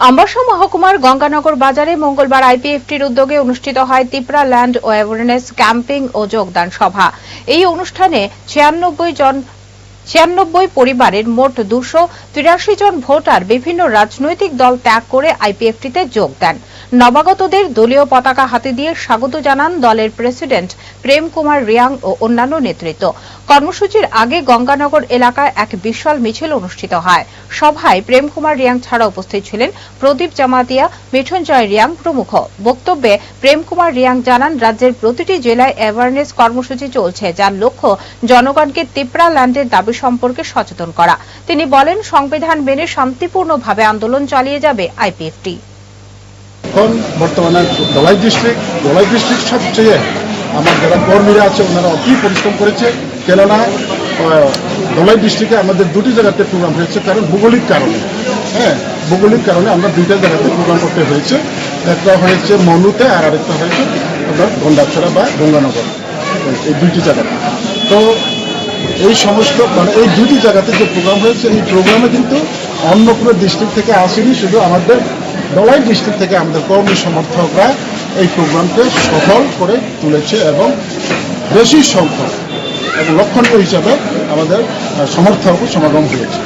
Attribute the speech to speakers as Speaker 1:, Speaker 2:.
Speaker 1: আম্বাসা মহকুমার গঙ্গানগর বাজারে মঙ্গলবার আইপিএফটির উদ্যোগে অনুষ্ঠিত হয় তিপ্রা ল্যান্ড অ্যাওয়ারনেস ক্যাম্পিং ও যোগদান সভা। এই অনুষ্ঠানে ছিয়ানব্বই জন ছিয়ানব্বই পরিবারের মোট দুশো তিরাশি জন ভোটার বিভিন্ন রাজনৈতিক দল ত্যাগ করে আইপিএফটিতে যোগ দেন। নবাগতদের দলীয় পতাকা হাতে দিয়ে স্বাগত জানান দলের প্রেসিডেন্ট প্রেম কুমার রিয়াং ও অন্যান্য নেতৃত্ব। কর্মসূচির আগে গঙ্গানগর এলাকায় এক বিশাল মিছিল অনুষ্ঠিত হয়। সভায় প্রেম কুমার রিয়াং ছাড়া উপস্থিত ছিলেন প্রদীপ জামাতিয়া মিঠুনজয় রিয়াং প্রমুখ। বক্তব্যে প্রেম কুমার রিয়াং জানান, রাজ্যের প্রতিটি জেলায় অ্যাওয়ারনেস কর্মসূচি চলছে, যার লক্ষ্য জনগণকে তিপ্রা ল্যান্ডের দাবি সম্পর্কে সচেতন করা। তিনি বলেন, সংবিধান মেনে শান্তিপূর্ণভাবে আন্দোলন চালিয়ে যাবে আইপিএফটি।
Speaker 2: এখন বর্তমানে দলাই ডিস্ট্রিক্ট দলাই ডিস্ট্রিক্ট সবচেয়ে আমার যারা কর্মীরা আছে, ওনারা অতি পরিশ্রম করেছে। কেননা দলাই ডিস্ট্রিক্টে আমাদের দুটি জায়গাতে প্রোগ্রাম হয়েছে, কারণ ভৌগোলিক কারণে। হ্যাঁ ভৌগোলিক কারণে আমরা দুইটা জায়গাতে প্রোগ্রাম করতে হয়েছে। একটা হয়েছে মনুতে, আর আরেকটা হয়েছে আপনার গন্ডাছড়া বা গঙ্গানগর। এই দুইটি জায়গাতে। তো এই সমস্ত মানে এই দুটি জায়গাতে যে প্রোগ্রাম হয়েছে, এই প্রোগ্রামে কিন্তু অন্য কোনো ডিস্ট্রিক্ট থেকে আসেনি, শুধু আমাদের দলাই ডিস্ট্রিক্ট থেকে আমাদের কর্মী সমর্থকরা এই প্রোগ্রামকে সফল করে তুলেছে এবং বেশি সংখ্যক এবং লক্ষণীয় হিসাবে আমাদের সমর্থক সমাগম হয়েছে।